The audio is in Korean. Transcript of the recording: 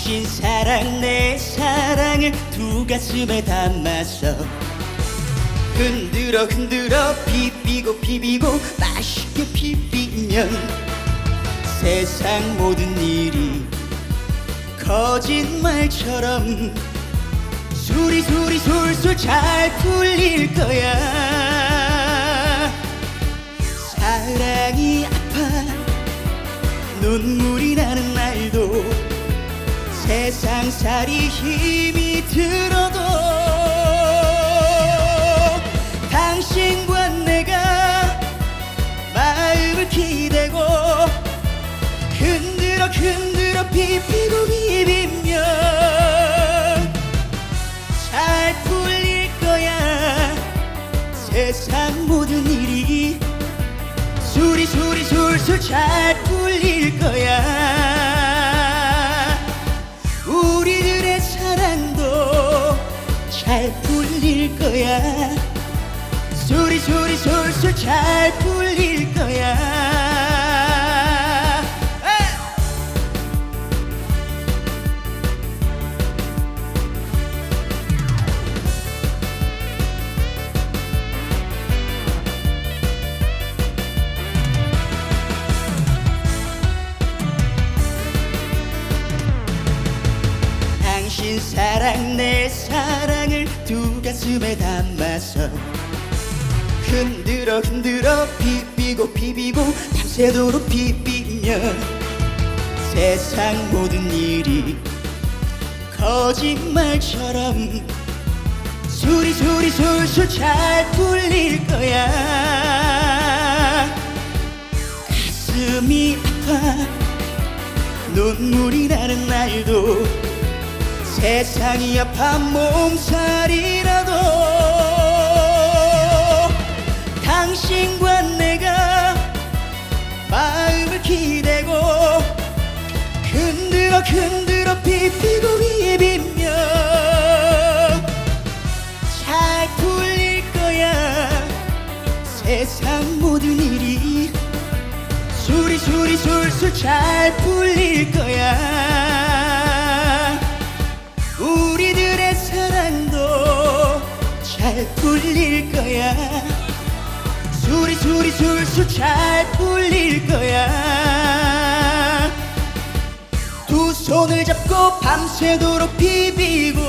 당신 사랑 내 사랑을 두 가슴에 담아서 흔들어 흔들어 비비고 비비고 맛있게 비비면 세상 모든 일이 거짓말처럼 수리수리 술술 잘 풀릴 거야. 사랑이 아파. 날도 세상살이 힘이 들어도 당신과 내가 마음을 기대고 흔들어 흔들어 비비고 비비면 잘 풀릴 거야. 세상 모든 일이 수리 수리 술술 잘 풀릴 거야 거야 수리 수리 술술 잘 풀릴 거야! 당신 사랑 내 사랑을 두 가슴에 담아서 흔들어 흔들어 비비고 비비고 밤새도록 비비면 세상 모든 일이 거짓말처럼 수리 수리 술술 잘 풀릴 거야. 가슴이 아파. 눈물이 나는 날도 세상이 아파. 몸살이라 모든 일이 수리 수리 술술 잘 풀릴 거야. 우리들의 사랑도 잘 풀릴 거야. 수리 수리 술술 잘 풀릴 거야. 두 손을 잡고 밤새도록 비비고